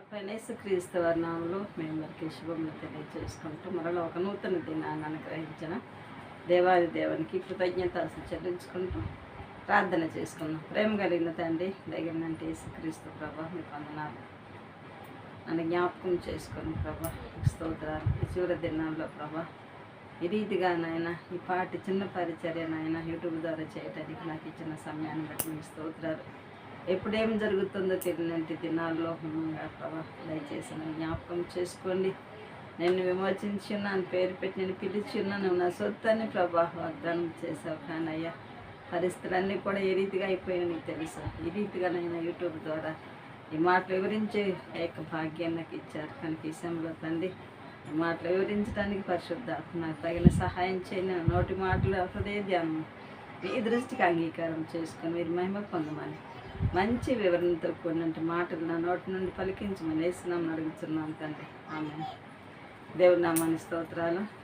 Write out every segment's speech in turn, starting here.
ప్రభుత్వ క్రీస్తు వర్ణంలో మేము మనకి శుభములు తెలియజేసుకుంటూ మరలా ఒక నూతన దినాన్ని అనుగ్రహించిన దేవాది దేవునికి కృతజ్ఞత చెల్లించుకుంటూ ప్రార్థన చేసుకున్నాం ప్రేమ కలిగిన తండ్రి దగినంటే క్రీస్తు ప్రభా మీ వందనాలు. నన్ను జ్ఞాపకం చేసుకుని ప్రభా స్తోత్రాలు. ఈ చివరి దినాల్లో ప్రభా ఈ రీతిగా నాయన ఈ పాటి చిన్న పరిచర్య నాయన యూట్యూబ్ ద్వారా చేయడానికి నాకు ఇచ్చిన సమయాన్ని బట్టి మీ స్తోత్రాలు. ఎప్పుడేం జరుగుతుందో తెలియనంటి దినాల్లో ప్రభా దయచేసి నన్ను జ్ఞాపకం చేసుకోండి. నేను విమోచించున్నాను పేరు పెట్టి నేను పిలిచున్నాను నా సొత్తని ప్రభా వాగ్దానం చేసావు కానీ అయ్యా పరిస్థితులన్నీ కూడా ఏ రీతిగా అయిపోయాయి నీకు తెలుసు? ఈ రీతిగా నేను యూట్యూబ్ ద్వారా ఈ మాటలు వివరించే ఏక భాగ్యాన్ని నాకు ఇచ్చారు. కనుక విషయంలో తండ్రి ఈ మాటలు వివరించడానికి పరిశుద్ధాత్మ నాకు తగిన సహాయం చేయని నోటి మాటలు హృదయ ధ్యానం మీ దృష్టికి అంగీకారం చేసుకొని మీరు మహిమ పొందమని మంచి వివరణతో కూడినట్టు మాటలు నా నోటి నుండి పలికించమని వేసినాం అడుగుతున్నాను తండ్రి. ఆమె దేవుడి మన స్తోత్రాలు.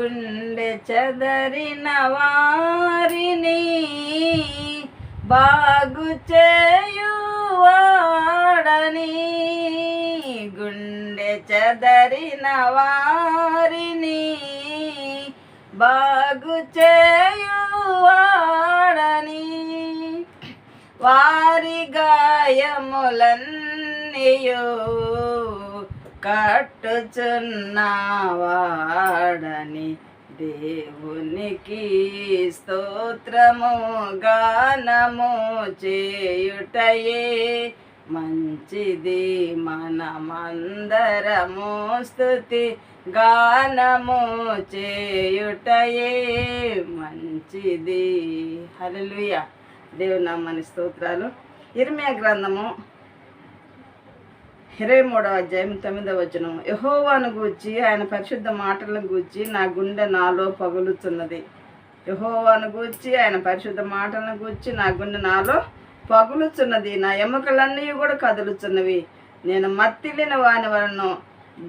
గుండె చదరిన వారిని బాగు చేయువాడని. గుండె చదరిన వారిని బాగు చేయువాడని. వారి గాయములన్నీయు కట్టుచున్నవాడని దేవునికి స్తోత్రము గానము చేయుటయే మంచిది. మనమందరము స్థుతి గానము చేయుటయే మంచిది. హల్లెలూయా. దేవుని నామాని స్తోత్రాలు. ఇర్మియా గ్రంథము ఇరవై మూడవ అధ్యాయం తొమ్మిదవ వచనం. యహోవాను గూర్చి ఆయన పరిశుద్ధ మాటలను గూర్చి నా గుండె నాలో పగులుతున్నది యహోవాను గూర్చి ఆయన పరిశుద్ధ మాటలను గూర్చి నా గుండె నాలో పగులుచున్నది. నా ఎముకలన్నీ కూడా కదులుచున్నవి. నేను మత్తిలిన వాని వలన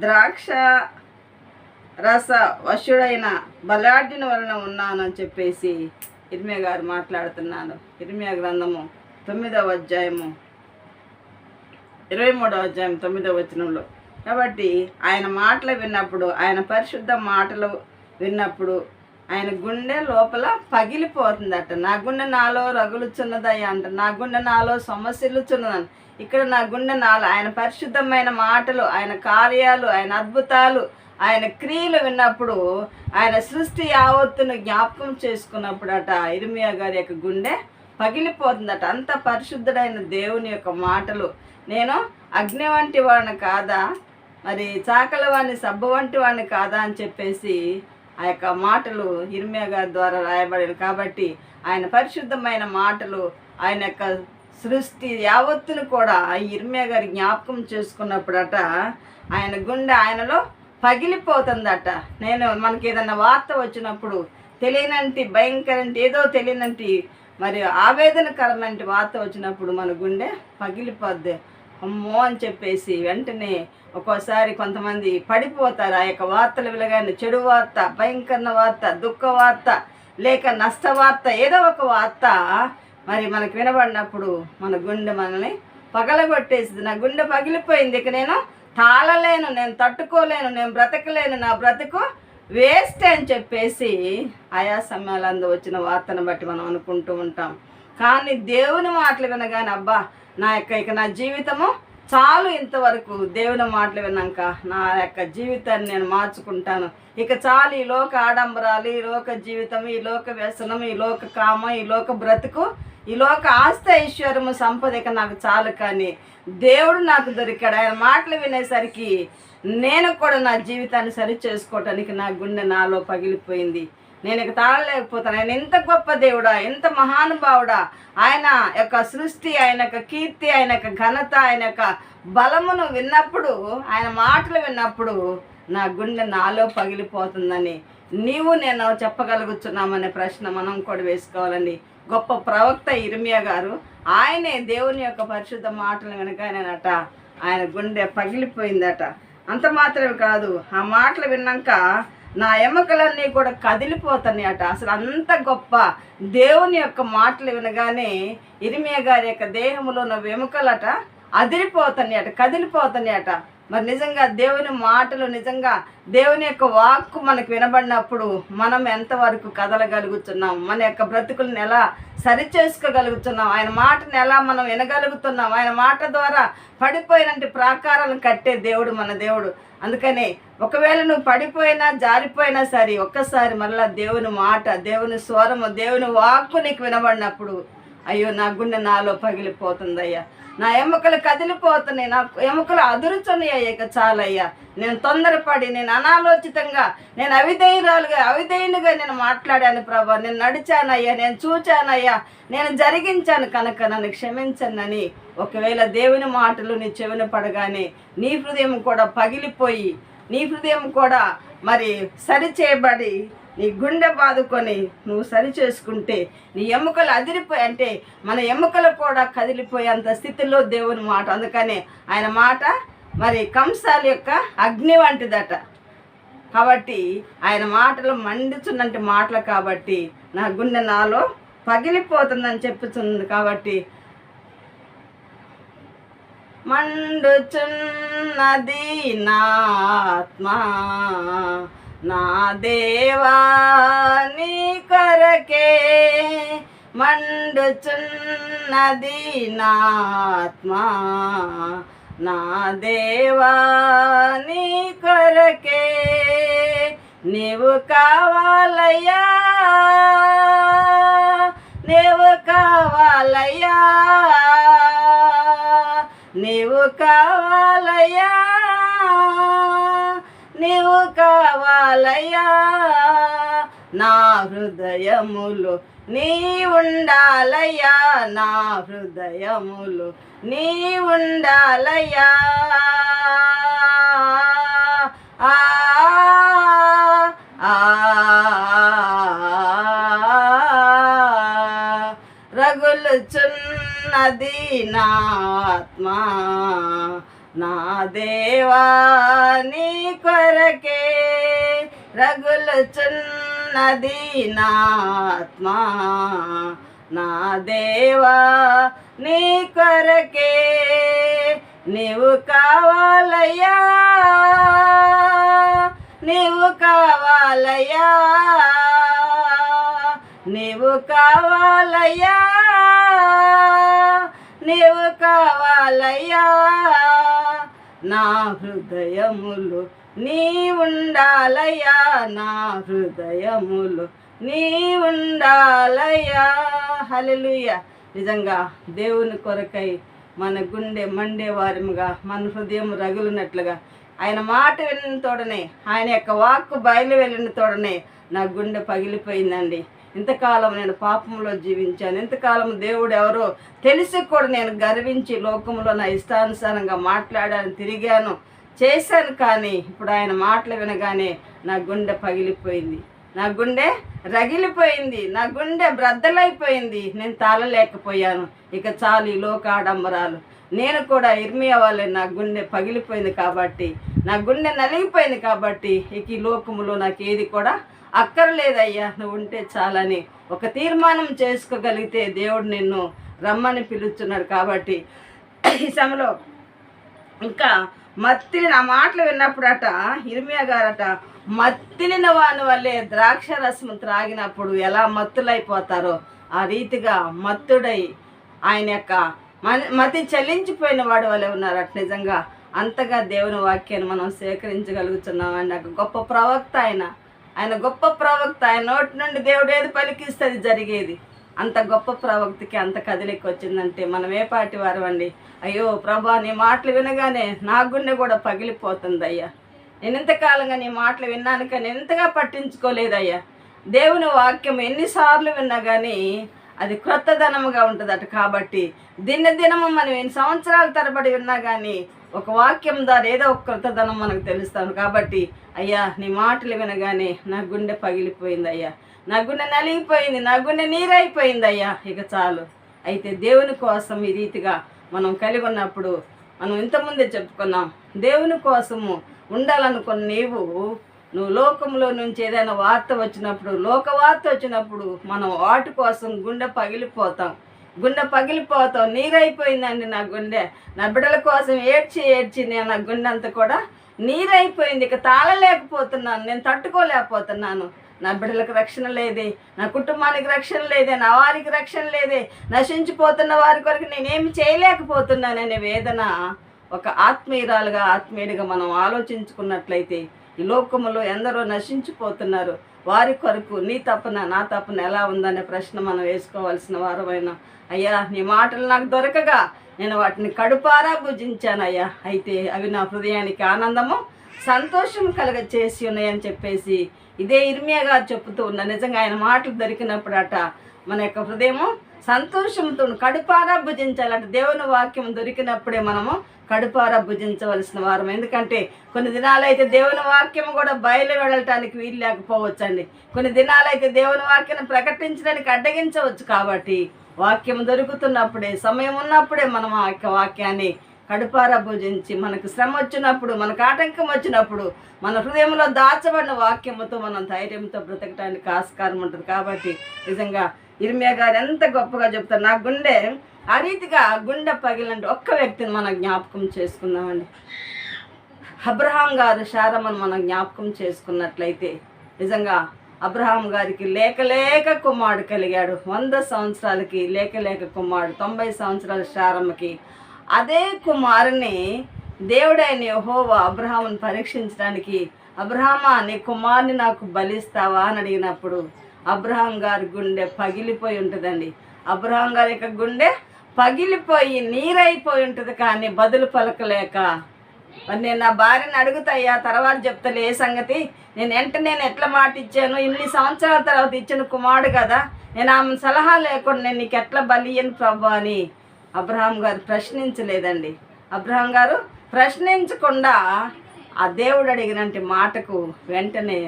ద్రాక్ష రస వశుడైన బలాఢ్యుని వలన ఉన్నాను అని చెప్పేసి ఇర్మియా గారు మాట్లాడుతున్నాను. ఇర్మియా గ్రంథము తొమ్మిదవ అధ్యాయము ఇరవై మూడవ అధ్యాయం తొమ్మిదవ వచనంలో. కాబట్టి ఆయన మాటలు విన్నప్పుడు ఆయన పరిశుద్ధ మాటలు విన్నప్పుడు ఆయన గుండె లోపల పగిలిపోతుందట. నా గుండె నాలో రగులుచున్నదయ్యా అంట. నా గుండె నాలో సమస్యలుచున్నదని ఇక్కడ నా గుండె నాలో. ఆయన పరిశుద్ధమైన మాటలు ఆయన కార్యాలు ఆయన అద్భుతాలు ఆయన క్రియలు విన్నప్పుడు ఆయన సృష్టి యావత్తును జ్ఞాపకం చేసుకున్నప్పుడట ఇర్మియా గారి యొక్క గుండె పగిలిపోతుందట. అంత పరిశుద్ధుడైన దేవుని యొక్క మాటలు. నేను అగ్ని వంటి వాడిని కాదా? మరి చాకల వాడిని సబ్బు వంటి వాడిని కాదా అని చెప్పేసి ఆ యొక్క మాటలు ఇర్మియా గారి ద్వారా రాయబడిన కాబట్టి ఆయన పరిశుద్ధమైన మాటలు ఆయన యొక్క సృష్టి యావత్తును కూడా ఆ ఇర్మియా గారి జ్ఞాపకం చేసుకున్నప్పుడట ఆయన గుండె ఆయనలో పగిలిపోతుందట. నేను మనకి ఏదన్నా వార్త వచ్చినప్పుడు తెలియనంటి భయంకరంటి ఏదో తెలియనంటి మరి ఆవేదనకరమైన వార్త వచ్చినప్పుడు మన గుండె పగిలిపోద్ది. అమ్మో అని చెప్పేసి వెంటనే ఒక్కోసారి కొంతమంది పడిపోతారు. ఆ యొక్క వార్తలు విలగానే చెడు వార్త భయంకర వార్త దుఃఖ వార్త లేక నష్ట వార్త ఏదో ఒక వార్త మరి మనకు వినబడినప్పుడు మన గుండె మనల్ని పగలగొట్టేసింది. నా గుండె పగిలిపోయింది. ఇక నేను తాళలేను నేను తట్టుకోలేను నేను బ్రతకలేను నా బ్రతుకు వేస్ట్ అని చెప్పేసి ఆయా సమయాలందు వచ్చిన వార్తను బట్టి మనం అనుకుంటూ ఉంటాం. కానీ దేవుని మాటలు వినగానే అబ్బా నా యొక్క ఇక నా జీవితము చాలు ఇంతవరకు దేవుని మాటలు విన్నాక నా యొక్క జీవితాన్ని నేను మార్చుకుంటాను. ఇక చాలు ఈ లోక ఆడంబరాలు ఈ లోక జీవితం ఈ లోక వ్యసనం ఈ లోక కామ ఈ లోక బ్రతుకు ఈ లోక ఆస్తి ఐశ్వర్యము సంపద ఇక నాకు చాలు కానీ దేవుడు నాకు దొరికాడు. ఆయన మాటలు వినేసరికి నేను కూడా నా జీవితాన్ని సరి చేసుకోవటానికి నా గుండె నాలో పగిలిపోయింది. నేను ఇక తాళలేకపోతాను. ఆయన ఎంత గొప్ప దేవుడా ఎంత మహానుభావుడా. ఆయన యొక్క సృష్టి ఆయన యొక్క కీర్తి ఆయన యొక్క ఘనత ఆయన యొక్క బలమును విన్నప్పుడు ఆయన మాటలు విన్నప్పుడు నా గుండె నాలో పగిలిపోతుందని నీవు నేను చెప్పగలుగుతున్నామనే ప్రశ్న మనం కూడా వేసుకోవాలండి. గొప్ప ప్రవక్త ఇర్మియా గారు. ఆయనే దేవుని యొక్క పరిశుద్ధ మాటలు వినగానేనట. ఆయన గుండె పగిలిపోయిందట. అంత మాత్రమే కాదు ఆ మాటలు విన్నాక నా ఎముకలన్నీ కూడా కదిలిపోతున్నాయి అట అసలు అంత గొప్ప దేవుని యొక్క మాటలు వినగానే ఇరిమియా గారి యొక్క దేహంలో ఉన్న ఎముకలట అదిరిపోతున్నాయట కదిలిపోతున్నాయట. మరి నిజంగా దేవుని మాటలు నిజంగా దేవుని యొక్క వాక్కు మనకు వినబడినప్పుడు మనం ఎంతవరకు కదలగలుగుతున్నాం? మన యొక్క బ్రతుకులను ఎలా సరి చేసుకోగలుగుతున్నాం ఆయన మాటను ఎలా మనం వినగలుగుతున్నాం? ఆయన మాట ద్వారా పడిపోయినట్టు ప్రాకారాలను కట్టే దేవుడు మన దేవుడు. అందుకనే ఒకవేళ నువ్వు పడిపోయినా జారిపోయినా సరే ఒక్కసారి మళ్ళా దేవుని మాట దేవుని స్వరము దేవుని వాక్కు నీకు వినబడినప్పుడు అయ్యో నా గుండె నాలో పగిలిపోతుందయ్యా. నా ఎముకలు కదిలిపోతున్నాయి నా ఎముకలు అదురుతున్నాయి ఇక చాలయ్యా. నేను తొందరపడి నేను అనాలోచితంగా నేను అవిధేయురాలుగా అవిధేయునిగా నేను మాట్లాడాను ప్రభా. నేను నడిచానయ్యా నేను చూచానయ్యా. నేను జరిగించాను కనుక నన్ను క్షమించనని. ఒకవేళ దేవుని మాటలు నీ చెవిన పడగానే నీ హృదయం కూడా పగిలిపోయి నీ హృదయం కూడా మరి సరిచేయబడి నీ గుండె బాదుకొని నువ్వు సరి చేసుకుంటే నీ ఎముకలు అదిరిపోయి అంటే మన ఎముకలు కూడా కదిలిపోయేంత స్థితిలో దేవుని మాట. అందుకనే ఆయన మాట మరి కంసాల యొక్క అగ్ని వంటిదట. కాబట్టి ఆయన మాటలు మండుచున్నంటి మాటలు కాబట్టి నా గుండె నాలో పగిలిపోతుందని చెప్పుతుంది కాబట్టి మండుచున్నది నా నా దేవా నీ కొరకే మండుచున్నది నా నా దేవా నీ కొరకే నీవు కావాలయ్యా. నీవు కావాలయ్యా. నీవు కావాలయ్యా నీవు కావాలయ్యా నా హృదయములు నీ ఉండాలయ్యా నా హృదయములు నీ ఉండాలయ్యా ఆ ఆ రగులుచున్నది నా ఆత్మ నా దేవా నీ కొరకే రగులుచున్నది నా ఆత్మ నా దేవా నీ కొరకే నీవు కావాలయ్యా నీవు కావాలయ్యా నీవు కావాలయ్యా. నీవు కావాలయ్యా. నా హృదయములు నీ ఉండాలయ్యా నా హృదయములు నీ ఉండాలయ్యా హల్లెలూయా. నిజంగా దేవుని కొరకై మన గుండె మండే వారముగా మన హృదయం రగులునట్లుగా ఆయన మాట వెళ్ళిన తోడనే ఆయన యొక్క వాక్కు బయలు వెళ్ళిన తోడనే నా గుండె పగిలిపోయిందండి. ఇంతకాలం నేను పాపంలో జీవించాను. ఇంతకాలం దేవుడు ఎవరో తెలిసి కూడా నేను గర్వించి లోకంలో నా ఇష్టానుసారంగా మాట్లాడాను తిరిగాను చేశాను. కానీ ఇప్పుడు ఆయన మాటలు వినగానే నా గుండె పగిలిపోయింది. నా గుండె రగిలిపోయింది. నా గుండె బ్రద్దలైపోయింది. నేను తాళలేకపోయాను. ఇక చాలు ఈ లోక ఆడంబరాలు నేను కూడా ఇర్మియా వాళ్ళే నా గుండె పగిలిపోయింది కాబట్టి నా గుండె నలిగిపోయింది కాబట్టి ఇక ఈ లోకములో నాకు ఏది కూడా అక్కర్లేదయ్యా నువ్వు ఉంటే చాలని. ఒక తీర్మానం చేసుకోగలిగితే దేవుడు నిన్ను రమ్మని పిలుస్తున్నాడు కాబట్టి ఈ సమయంలో ఇంకా మత్తిని నా మాటలు విన్నప్పుడట ఇర్మియా గారట మత్తిలిన వాని వల్లే ద్రాక్ష రసం త్రాగినప్పుడు ఎలా మత్తులైపోతారో ఆ రీతిగా మత్తుడై ఆయన యొక్క మతి చెల్లించిపోయిన వాడు వల్లే ఉన్నారట నిజంగా. అంతగా దేవుని వాక్యాన్ని మనం సేకరించగలుగుతున్నాం. అని ఒక గొప్ప ప్రవక్త ఆయన. ఆయన గొప్ప ప్రవక్త ఆయన నోటి నుండి దేవుడు ఏది పలికిస్తే అది జరిగేది. అంత గొప్ప ప్రవక్తకి అంత కదిలికి వచ్చిందంటే మనం ఏ పాటి వారమండి? అయ్యో ప్రభా నీ మాటలు వినగానే నా గుండె కూడా పగిలిపోతుంది అయ్యా నేను ఇంతకాలంగా నీ మాటలు విన్నాను కానీ ఎంతగా పట్టించుకోలేదయ్యా. దేవుని వాక్యం ఎన్నిసార్లు విన్నా కానీ అది క్రొత్తదనముగా ఉంటుందట కాబట్టి దిన దినము మనం ఎన్ని సంవత్సరాల తరబడి విన్నా కానీ ఒక వాక్యం ద్వారా ఏదో ఒక కృతధనం మనకు తెలుస్తాను కాబట్టి అయ్యా నీ మాటలు వినగానే నా గుండె పగిలిపోయింది అయ్యా. నా గుండె నలిగిపోయింది నా గుండె నీరైపోయింది అయ్యా. ఇక చాలు. అయితే దేవుని కోసం ఈ రీతిగా మనం కలిగి ఉన్నప్పుడు మనం ఇంతకుముందే చెప్పుకున్నాం దేవుని కోసము ఉండాలనుకున్న నీవు నువ్వు లోకంలో నుంచి ఏదైనా వార్త వచ్చినప్పుడు లోక వార్త వచ్చినప్పుడు మనం వాటి కోసం గుండె పగిలిపోతాం. గుండె పగిలిపోతావు నీరైపోయిందండి నా గుండె. నా బిడ్డల కోసం ఏడ్చి ఏడ్చి నేను నా గుండె అంతా కూడా నీరైపోయింది. ఇక తాళలేకపోతున్నాను నేను తట్టుకోలేకపోతున్నాను. నా బిడ్డలకు రక్షణ లేదే నా కుటుంబానికి రక్షణ లేదే నా వారికి రక్షణ లేదే. నశించిపోతున్న వారి కొరకు నేనేమి చేయలేకపోతున్నాననే వేదన ఒక ఆత్మీయురాలుగా ఆత్మీయుడిగా మనం ఆలోచించుకున్నట్లయితే ఈ లోకములో ఎందరో నశించిపోతున్నారు. వారి కొరకు నీ తపన నా తప్పున ఎలా ఉందనే ప్రశ్న మనం వేసుకోవాల్సిన వారమైన. అయ్యా నీ మాటలు నాకు దొరకగా. నేను వాటిని కడుపారా భుజించానయ్యా. అయితే అవి నా హృదయానికి ఆనందము సంతోషం కలగ చేసి ఉన్నాయని చెప్పేసి ఇదే ఇర్మియా గారు చెప్తూ ఉన్న. నిజంగా ఆయన మాటలు దొరికినప్పుడట మన యొక్క హృదయము సంతోషంతో కడుపారా భుజించాలంటే దేవుని వాక్యం దొరికినప్పుడే మనము కడుపారా భుజించవలసిన వారం. ఎందుకంటే కొన్ని దినాలైతే దేవుని వాక్యం కూడా బయలు వెళ్ళటానికి వీలు లేకపోవచ్చండి. కొన్ని దినాలైతే దేవుని వాక్యాన్ని ప్రకటించడానికి అడ్డగించవచ్చు కాబట్టి వాక్యం దొరుకుతున్నప్పుడే సమయం ఉన్నప్పుడే మనం ఆ యొక్క వాక్యాన్ని కడుపారా భుజించి మనకు శ్రమ వచ్చినప్పుడు మనకు ఆటంకం వచ్చినప్పుడు మన హృదయంలో దాచబడిన వాక్యముతో మనం ధైర్యంతో బ్రతకడానికి ఆస్కారం ఉంటుంది. కాబట్టి నిజంగా ఇర్మియా గారు ఎంత గొప్పగా చెప్తారు. నా గుండె ఆ రీతిగా గుండె పగిలినట్టు ఒక్క వ్యక్తిని మనం జ్ఞాపకం చేసుకుందామండి. అబ్రహాం గారు శారమ్మను మనం జ్ఞాపకం చేసుకున్నట్లయితే నిజంగా అబ్రహాం గారికి లేక లేక కుమారుడు కలిగాడు. వంద సంవత్సరాలకి లేక లేక కుమారుడు తొంభై సంవత్సరాల శారమ్మకి అదే కుమారుని దేవుడైన యహోవా అబ్రహామును పరీక్షించడానికి అబ్రహామా నీ కుమారుని నాకు బలిస్తావా? అని అడిగినప్పుడు అబ్రహాం గారి గుండె పగిలిపోయి ఉంటుందండి. అబ్రహాం గారి యొక్క గుండె పగిలిపోయి నీరైపోయి ఉంటుంది కానీ బదులు పలకలేక. మరి నేను నా భార్యని అడుగుతాయా తర్వాత చెప్తాను ఏ సంగతి? నేను వెంట నేను ఎట్లా మాట ఇచ్చాను? ఇన్ని సంవత్సరాల తర్వాత ఇచ్చిన కుమారుడు కదా. నేను ఆమె సలహా లేకుండా నేను నీకు ఎట్లా బలియను ప్రభు అని అబ్రహాం గారు ప్రశ్నించలేదండి. అబ్రహాం గారు ప్రశ్నించకుండా ఆ దేవుడు అడిగినంటి మాటకు వెంటనే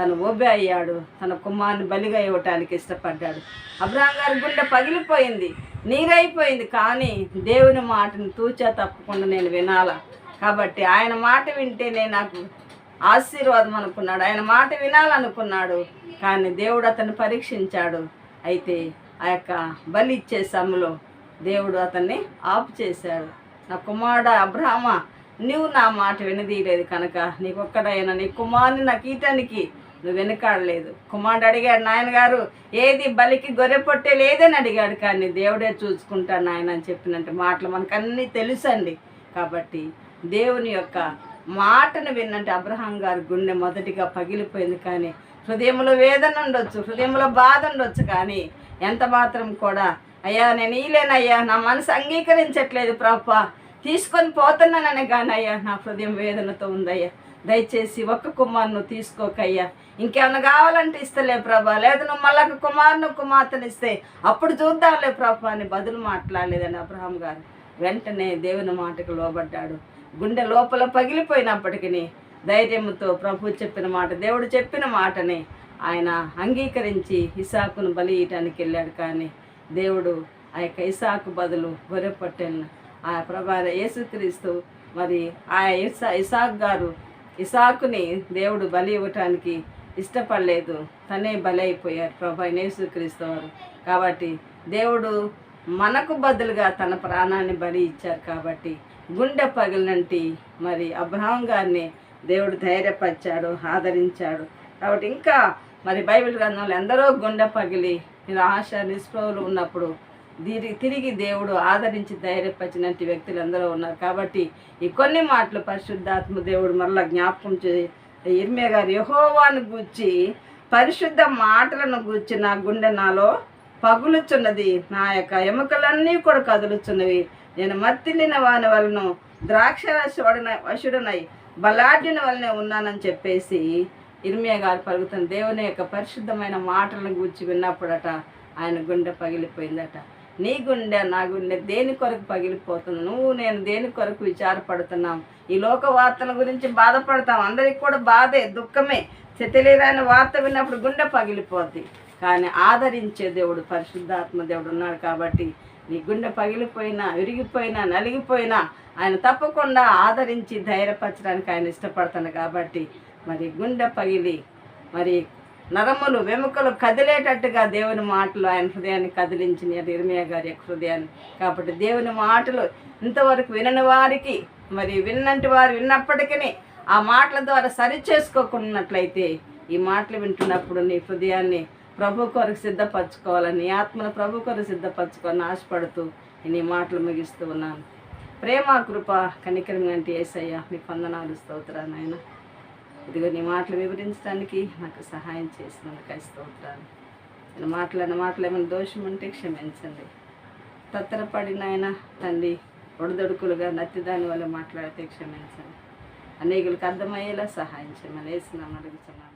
తను ఓబే అయ్యాడు. తన కుమారుని బలిగా ఇవ్వటానికి ఇష్టపడ్డాడు. అబ్రాహం గారి గుండె పగిలిపోయింది. నీరైపోయింది. కానీ దేవుని మాటను తూచా తప్పకుండా నేను వినాలా? కాబట్టి ఆయన మాట వింటేనే నాకు ఆశీర్వాదం అనుకున్నాడు. ఆయన మాట వినాలనుకున్నాడు. కానీ దేవుడు అతన్ని పరీక్షించాడు. అయితే ఆ యొక్క బలి ఇచ్చే సమయంలో దేవుడు అతన్ని ఆపు చేశాడు. నా కుమారుడు అబ్రహమ నువ్వు నా మాట వినదీయలేదు కనుక నీకొక్కడైనా నీ కుమారుని నాకు ఈటానికి నువ్వు వెనకాడలేదు. కుమారుడు అడిగాడు నాయనగారు ఏది బలికి గొర్రె పొట్టే లేదని అడిగాడు. కానీ దేవుడే చూసుకుంటాను నాయన అని చెప్పినట్టు మాటలు మనకు అన్నీ తెలుసండి. కాబట్టి దేవుని యొక్క మాటను విన్నట్టు అబ్రహాం గారి గుండె మొదటిగా పగిలిపోయింది. కానీ హృదయంలో వేదన ఉండొచ్చు హృదయంలో బాధ ఉండొచ్చు. కానీ ఎంత మాత్రం కూడా అయ్యా నేను ఈలేనయ్యా నా మనసు అంగీకరించట్లేదు ప్రభా. తీసుకొని పోతున్నాననే కానీ అయ్యా నా హృదయం వేదనతో ఉందయ్యా. దయచేసి ఒక్క కుమారును తీసుకోకయ్యా. ఇంకేమన్నా కావాలంటే ఇస్తలే ప్రభా. లేదు నువ్వు మళ్ళీ ఒక కుమారును కుమార్తెను ఇస్తే అప్పుడు చూద్దాంలే ప్రభా అని బదులు మాట్లాడలేదని అబ్రహాం గారు. వెంటనే దేవుని మాటకు లోబడ్డాడు. గుండె లోపల పగిలిపోయినప్పటికీ ధైర్యంతో ప్రభు చెప్పిన మాట దేవుడు చెప్పిన మాటని ఆయన అంగీకరించి ఇసాకును బలి ఇయటానికి వెళ్ళాడు కానీ దేవుడు ఆ యొక్క ఇసాకు బదులు గొర్రె పట్టెలను ఆ ప్రభా యేసుక్రీస్తు మరి ఆ ఇసా ఇసాక్ గారు ఇసాకుని దేవుడు బలి ఇవ్వటానికి ఇష్టపడలేదు. తనే బలి అయిపోయారు ప్రభా యేసుక్రీస్తు వారు. కాబట్టి దేవుడు మనకు బదులుగా తన ప్రాణాన్ని బలి ఇచ్చారు కాబట్టి గుండె పగిలినంటి మరి అబ్రహం గారిని దేవుడు ధైర్యపరిచాడు ఆదరించాడు. కాబట్టి ఇంకా మరి బైబిల్ గ్రంథంలో ఎందరో గుండె పగిలి నిరాశ నిస్పృహలు ఉన్నప్పుడు తిరిగి తిరిగి దేవుడు ఆదరించి ధైర్యపరిచినట్టు వ్యక్తులు అందరూ ఉన్నారు. కాబట్టి ఈ కొన్ని మాటలు పరిశుద్ధాత్మ దేవుడు మరలా జ్ఞాపకం చే ఇర్మే గారు యహోవాను గూర్చి పరిశుద్ధ మాటలను గూర్చి నా గుండె నాలో పగులుచున్నది. నా యొక్క ఎముకలన్నీ కూడా కదులుచున్నవి. నేను మత్తిల్లిన వాని వలన ద్రాక్ష వడన వశుడనై బలాఢ్యున వలనే ఉన్నానని చెప్పేసి ఇర్మియా గారు పలుకుతున్న దేవుని యొక్క పరిశుద్ధమైన మాటలను గూర్చి విన్నప్పుడట ఆయన గుండె పగిలిపోయిందట. నీ గుండె నా గుండె దేని కొరకు పగిలిపోతుంది నువ్వు నేను దేని కొరకు విచారపడుతున్నాం? ఈ లోక వార్తల గురించి బాధపడతాం. అందరికి కూడా బాధే దుఃఖమే. తెలియరాని వార్త విన్నప్పుడు గుండె పగిలిపోద్ది. కానీ ఆదరించే దేవుడు పరిశుద్ధాత్మ దేవుడు ఉన్నాడు కాబట్టి నీ గుండె పగిలిపోయినా విరిగిపోయినా నలిగిపోయినా ఆయన తప్పకుండా ఆదరించి ధైర్యపరచడానికి ఆయన ఇష్టపడతాను కాబట్టి మరి గుండె పగిలి మరి నరములు వెముకలు కదిలేటట్టుగా దేవుని మాటలు ఆయన హృదయాన్ని కదిలించిన ఇర్మియా గారి యొక్క హృదయాన్ని. కాబట్టి దేవుని మాటలు ఇంతవరకు వినని వారికి మరి విన్నంటి వారు విన్నప్పటికీ ఆ మాటల ద్వారా సరి చేసుకోకున్నట్లయితే ఈ మాటలు వింటున్నప్పుడు నీ హృదయాన్ని ప్రభు కొరకు సిద్ధపరచుకోవాలని ఆత్మను ప్రభు కొరకు సిద్ధపరచుకోవాలని ఆశపడుతూ నేను ఈ మాటలు ముగిస్తూ ఉన్నాను. ప్రేమ కృప కనికరం అంటే ఏసయ్య మీ పొందనాలు స్తోత్రాన్ని నాయన. ఇదిగో నీ మాటలు వివరించడానికి నాకు సహాయం చేసినందుకు స్తోత్రాలు. నేను మాట్లాడిన మాటలు ఏమైనా దోషం ఉంటే క్షమించండి. తత్తరపడిన ఆయన తండ్రి ఒడిదొడుకులుగా నత్తిదాని వల్ల మాట్లాడితే క్షమించండి. అనేకులకు అర్థమయ్యేలా సహాయం చేయమని వేసినామని అడుగుతున్నాను.